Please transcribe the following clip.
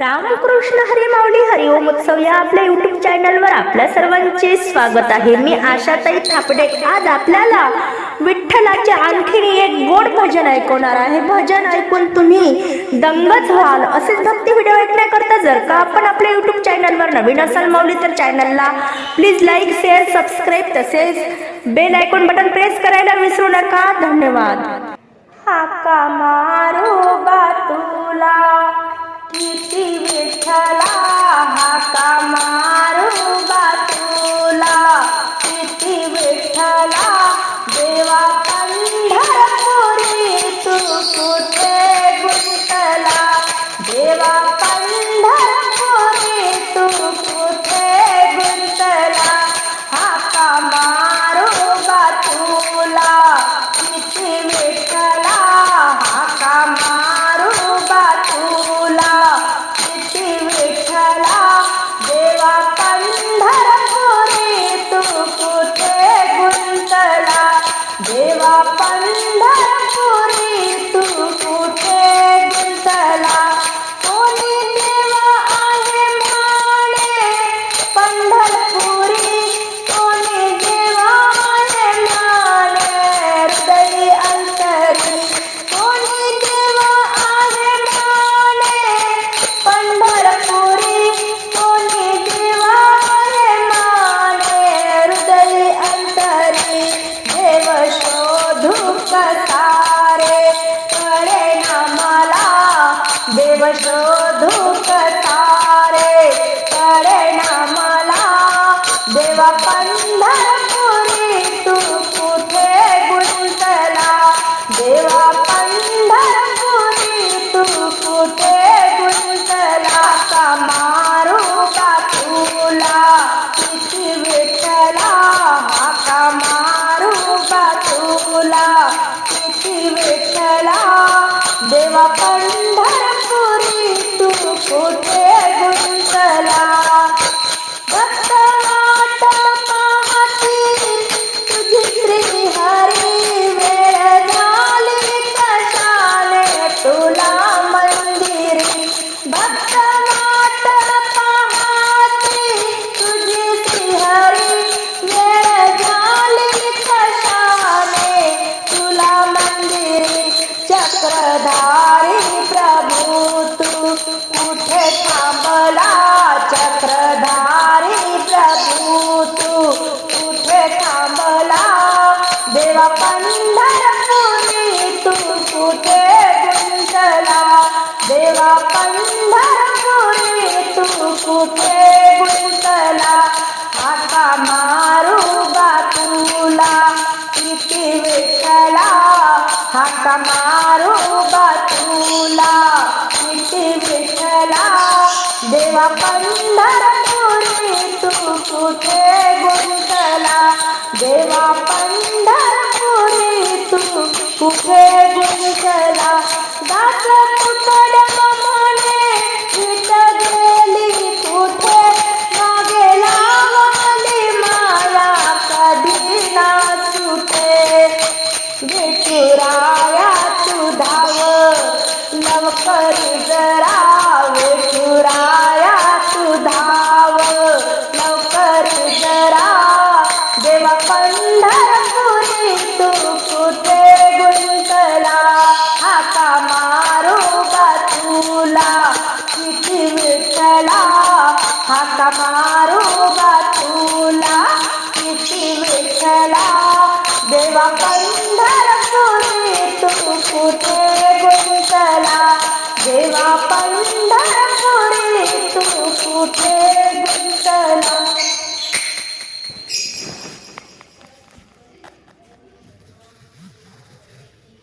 रामकृष्ण हरी माऊली हरिओम उत्सव या आपल्या युट्यूब चॅनलवर आपल्या सर्वांचे स्वागत आहे. मी आशाताई थापडे. आज आपल्याला विठ्ठलाचे आणखीन एक गोड भजन ऐकवणार आहे. भजन ऐकून तुम्ही दंगच व्हाल. असेच भक्ती व्हिडिओ ऐकण्याकरता जर का आपण आपल्या युट्यूब चॅनलवर नवीन असाल माऊली तर चॅनलला प्लीज लाईक शेअर सबस्क्राईब तसेच बेल आयकॉन बटन प्रेस करायला विसरू नका. धन्यवाद. हाका Bye. कसारे कळे ना मला देव शोधू कसारे कळे ना मला देवा पंढरपुरी पंढरपुरी तू कुठे? మారు బతులా ఇట్టి విఠలా దేవ పండరపురి తుకుతే గుంతలా దేవ పండరపురి తుకుతే देवा पंढरपुरी तू कुठे गुंतला? దేవా పండర కొరే తూ పూతే గుంతలా.